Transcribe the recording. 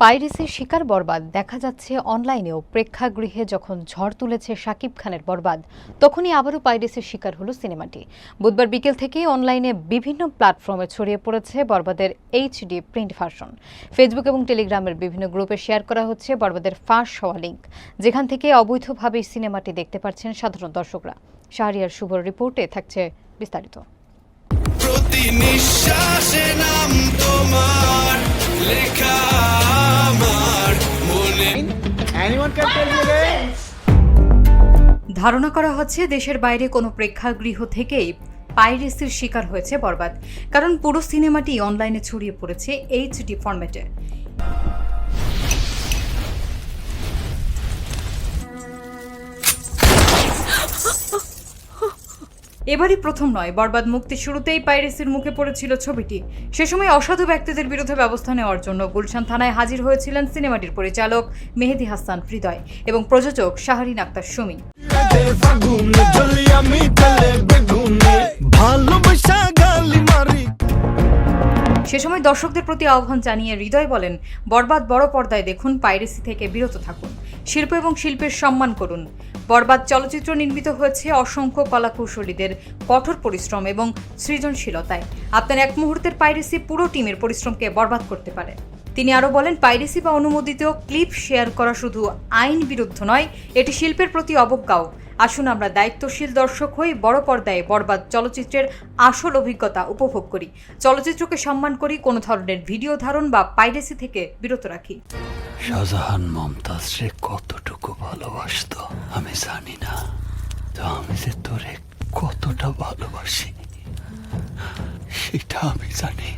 পাইরেসির শিকার বরবাদ দেখা যাচ্ছে অনলাইনেও। প্রেক্ষাগৃহে যখন ঝড় তুলেছে শাকিব খানের বরবাদ, তখনই আবারও পাইরেসির শিকার হলো সিনেমাটি। বুধবার বিকেল থেকে অনলাইনে বিভিন্ন প্ল্যাটফর্মে ছড়িয়ে পড়েছে বরবাদের এইচডি প্রিন্ট ভার্সন। ফেসবুক এবং টেলিগ্রামের বিভিন্ন গ্রুপে শেয়ার করা হচ্ছে বরবাদের ফাঁস হওয়া লিঙ্ক যেখান থেকে অবৈধভাবে সিনেমাটি দেখতে পাচ্ছেন সাধারণ দর্শকরা। শাহরিয়ার শুভর রিপোর্টে থাকছে বিস্তারিত। প্রতি নিঃশ্বাসে নাম ধারণা করা হচ্ছে দেশের বাইরে কোনো প্রেক্ষাগৃহ থেকেই পাইরেসির শিকার হয়েছে বরবাদ, কারণ পুরো সিনেমাটি অনলাইনে ছড়িয়ে পড়েছে এইচডি ফরম্যাটে এবারই প্রথম নয়, বরবাদ মুক্তি শুরুতেই পাইরেসির মুখে পড়েছিল ছবিটি। সে সময় অসাধু ব্যক্তিদের বিরুদ্ধে ব্যবস্থা নেওয়ার জন্য গুলশান থানায় হাজির হয়েছিলেন সিনেমাটির পরিচালক মেহেদি হাসান হৃদয় এবং প্রযোজক শাহরিন আক্তার সুমি। সে সময় দর্শকদের প্রতি আহ্বান জানিয়ে হৃদয় বলেন, বরবাদ বড় পর্দায় দেখুন, পাইরেসি থেকে বিরত থাকুন। শিল্প এবং শিল্পের সম্মান করুন। বরবাদ চলচ্চিত্র নির্মিত হয়েছে অসংখ্য কলাকুশলীদের কঠোর পরিশ্রম এবং সৃজনশীলতায়। আপনার এক মুহূর্তের পাইরেসি পুরো টিমের পরিশ্রমকে বরবাদ করতে পারে। তিনি আরও বলেন, পাইরেসি বা অনুমোদিত ক্লিপ শেয়ার করা শুধু আইন বিরুদ্ধ নয়, এটি শিল্পের প্রতি অবজ্ঞাও। আসুন আমরা দায়িত্বশীল দর্শক হয়ে বড় পর্দায় বরবাদ চলচ্চিত্রের আসল অভিজ্ঞতা উপভোগ করি। চলচ্চিত্রকে সম্মান করি, কোনো ধরনের ভিডিও ধারণ বা পাইরেসি থেকে বিরত রাখি। শাহজাহান মমতাজ রে কতটুকু ভালোবাসতো? জানি না তো আমি যে তোরে কতটা ভালোবাসি সেটা আমি জানি।